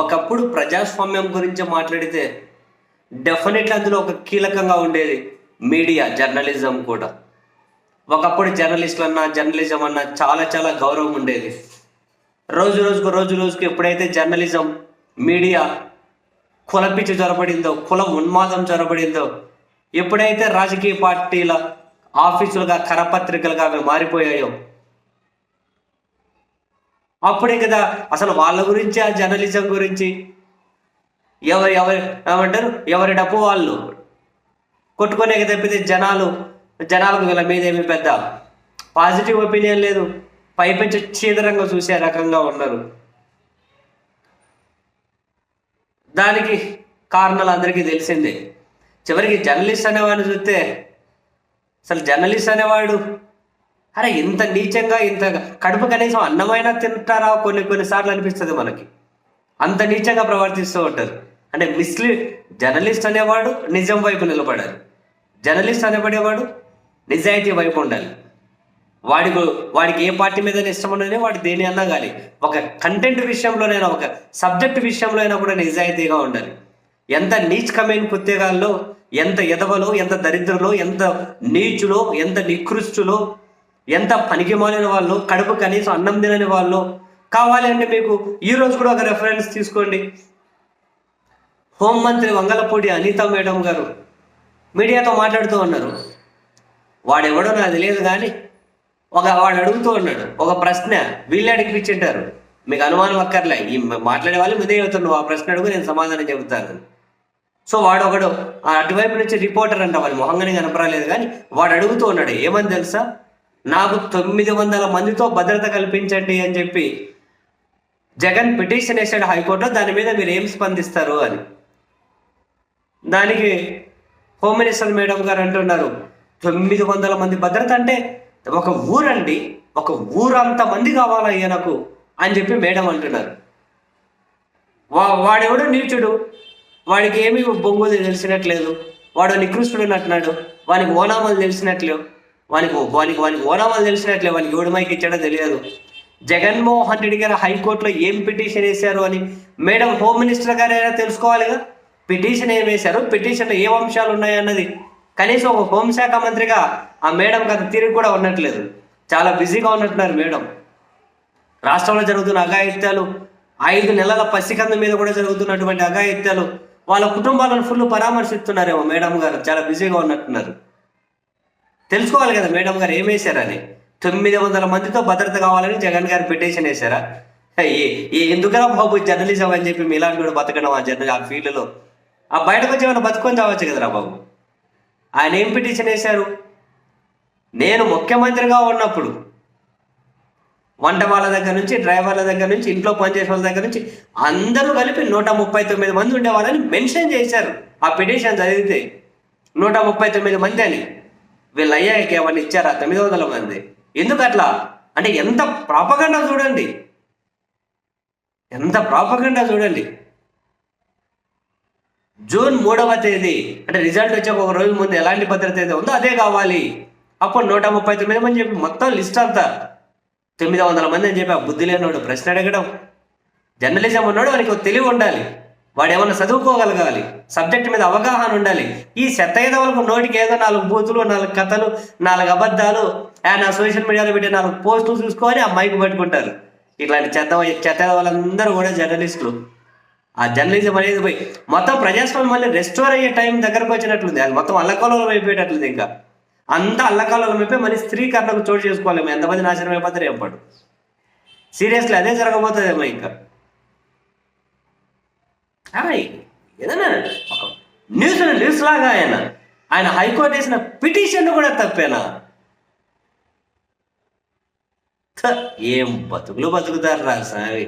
ఒకప్పుడు ప్రజాస్వామ్యం గురించి మాట్లాడితే డెఫినెట్లీ అందులో ఒక కీలకంగా ఉండేది మీడియా జర్నలిజం కూడా. ఒకప్పుడు జర్నలిస్టులు అన్నా జర్నలిజం అన్నా చాలా చాలా గౌరవం ఉండేది. రోజు రోజుకు రోజు రోజుకు ఎప్పుడైతే జర్నలిజం మీడియా కులపిచ్చి చొరబడిందో కులం ఉన్మాదం చొరబడిందో ఎప్పుడైతే రాజకీయ పార్టీల ఆఫీసులుగా కరపత్రికలుగా అవి మారిపోయాయో అప్పుడే కదా అసలు వాళ్ళ గురించి ఆ జర్నలిజం గురించి. ఎవరు ఎవరు ఏమంటారు? ఎవరి డబ్బు వాళ్ళు? కొట్టుకునే తప్పితే జనాలు. జనాలకు వీళ్ళ మీద ఏమి పెద్ద పాజిటివ్ ఒపీనియన్ లేదు. పైపెంచి చీదరంగా చూసే రకంగా ఉన్నారు. దానికి కారణాలు అందరికీ తెలిసిందే. చివరికి జర్నలిస్ట్ అనేవాడిని చూస్తే అసలు జర్నలిస్ట్ అనేవాడు అరే ఇంత నీచంగా ఇంత కడుపు కనీసం అన్నమైనా తింటారా? కొన్ని కొన్నిసార్లు అనిపిస్తుంది మనకి. అంత నీచంగా ప్రవర్తిస్తూ ఉంటారు. అంటే మిస్లీడ్ జర్నలిస్ట్ అనేవాడు నిజం వైపు నిలబడాలి. జర్నలిస్ట్ అనేబడేవాడు నిజాయితీ వైపు ఉండాలి. వాడికి వాడికి ఏ పార్టీ మీద ఇష్టం ఉండదు వాడు దేని అన్నా కానీ ఒక కంటెంట్ విషయంలోనైనా ఒక సబ్జెక్ట్ విషయంలో అయినా కూడా నిజాయితీగా ఉండాలి. ఎంత నీచ్ కమైన ఎంత ఎదవలో ఎంత దరిద్రలో ఎంత నీచులో ఎంత నికృష్టులో ఎంత పనికిమాలిన వాళ్ళు కడుపు కనీసం అన్నం తినని వాళ్ళు కావాలి అంటే మీకు ఈ రోజు కూడా ఒక రెఫరెన్స్ తీసుకోండి. హోంమంత్రి వంగలపూడి అనిత మేడం గారు మీడియాతో మాట్లాడుతూ ఉన్నారు. వాడెవడో నాకు తెలియదు కానీ ఒక వాడు అడుగుతూ ఉన్నాడు. ఒక ప్రశ్న వీళ్ళే అడిగిపించింటారు మీకు అనుమానం అక్కర్లే. ఈ మాట్లాడే వాళ్ళు మీదే అవుతున్నావు ఆ ప్రశ్న అడుగు నేను సమాధానం చెబుతాను. సో వాడు ఒకడు ఆ అటువైపు నుంచి రిపోర్టర్ అంట వాడి మొహంగానే కనపరాలేదు కానీ వాడు అడుగుతూ ఉన్నాడు. ఏమని తెలుసా? నాకు తొమ్మిది వందల మందితో భద్రత కల్పించండి అని చెప్పి జగన్ పిటిషన్ వేసాడు హైకోర్టులో దాని మీద మీరు ఏం స్పందిస్తారు అని. దానికి హోమ్ మినిస్టర్ మేడం గారు అంటున్నారు తొమ్మిది వందల మంది భద్రత అంటే ఒక ఊరండి ఒక ఊరంత మంది కావాలా ఈయనకు అని చెప్పి మేడం అంటున్నారు. వా వాడెవడు నీచుడు వాడికి ఏమీ బొంగులు తెలిసినట్లేదు వాడు నికృష్టుడు అంటున్నాడు వానికి ఓనామాలు తెలిసినట్లు వానికి వానికి వానికి ఓనామాలు తెలిసినట్లే వానికి ఎవడి మైకి ఇచ్చాడో తెలియదు. జగన్మోహన్ రెడ్డి గారు హైకోర్టులో ఏం పిటిషన్ వేశారు అని మేడం హోమ్ మినిస్టర్ గారు అయినా తెలుసుకోవాలిగా? పిటిషన్ ఏం వేశారు? పిటిషన్లో ఏ అంశాలు ఉన్నాయన్నది. కనీసం ఒక హోంశాఖ మంత్రిగా ఆ మేడం గత తిరిగి కూడా ఉండట్లేదు. చాలా బిజీగా ఉన్నట్టున్నారు మేడం. రాష్ట్రంలో జరుగుతున్న అఘాయిత్యాలు ఐదు నెలల పసికంద మీద కూడా జరుగుతున్నటువంటి అఘాయిత్యాలు వాళ్ళ కుటుంబాలను ఫుల్ పరామర్శిస్తున్నారేమో మేడం గారు. చాలా బిజీగా ఉన్నట్టున్నారు. తెలుసుకోవాలి కదా మేడం గారు ఏం వేశారని? తొమ్మిది వందల మందితో భద్రత కావాలని జగన్ గారు పిటిషన్ వేశారా? ఏ ఏ ఎందుకరా బాబు జర్నలిజం అని చెప్పి మీలాంటి కూడా బతకడం ఆ జర్నల్ ఆ ఫీల్డ్లో? ఆ బయటకు వచ్చి ఏమైనా బతుకొని చావచ్చు కదరా బాబు? ఆయన ఏం పిటిషన్ వేశారు? నేను ముఖ్యమంత్రిగా ఉన్నప్పుడు వంట వాళ్ళ దగ్గర నుంచి డ్రైవర్ల దగ్గర నుంచి ఇంట్లో పనిచేసే వాళ్ళ దగ్గర నుంచి అందరూ కలిపి నూట ముప్పై తొమ్మిది మంది ఉండేవాళ్ళని మెన్షన్ చేశారు. ఆ పిటిషన్ చదివితే నూట ముప్పై తొమ్మిది మంది అని. వీళ్ళు అయ్యాయికి ఏమన్నా ఇచ్చారా? తొమ్మిది వందల మంది. ఎందుకు అట్లా? అంటే ఎంత ప్రాపగండా చూడండి. ఎంత ప్రాపగండా చూడండి. జూన్ మూడవ తేదీ అంటే రిజల్ట్ వచ్చే ఒక రోజు ముందు ఎలాంటి భద్రత అయితే ఉందో అదే కావాలి. అప్పుడు నూట ముప్పై తొమ్మిది మంది చెప్పి మొత్తం లిస్ట్ అంతా. తొమ్మిది వందల మంది అని చెప్పి ఆ బుద్ధి లేనివాడు ప్రశ్న అడగడం. జర్నలిజం ఉన్నాడు వానికి ఒక తెలివి ఉండాలి. వాడు ఏమైనా చదువుకోగలగాలి? సబ్జెక్ట్ మీద అవగాహన ఉండాలి. ఈ చెత్త చెత్తయ్యదవులకు నోటికి ఏదో నాలుగు బూతులు నాలుగు కథలు నాలుగు అబద్ధాలు ఆయన నా సోషల్ మీడియాలో పెట్టే నాలుగు పోస్టులు చూసుకొని ఆ మైక్ పట్టుకుంటారు. ఇట్లాంటి చెత్త చెత్త వాళ్ళందరూ కూడా జర్నలిస్టులు. ఆ జర్నలిజం అనేది పోయి మొత్తం ప్రజాస్వామ్యం మళ్ళీ రెస్టోర్ అయ్యే టైం దగ్గరకు వచ్చినట్లుంది. అది మొత్తం అల్లకాలంలో అయిపోయేటట్లుంది ఇంకా. అంతా అల్లకాలంలో అయిపోయి మళ్ళీ స్త్రీకరణకు చోటు చేసుకోలేము ఎంతమంది నాశనం అయిపోతారు ఏం పడు సీరియస్లీ అదే జరగబోతుందేమో ఇంకా. ఆయ్, ఏదైనా ఒక న్యూస్ న్యూస్ లాగా ఆయన ఆయన హైకోర్టు వేసిన పిటిషన్ కూడా తప్పేనా? ఏం బతుకులు బతుకుతారు రా సారీ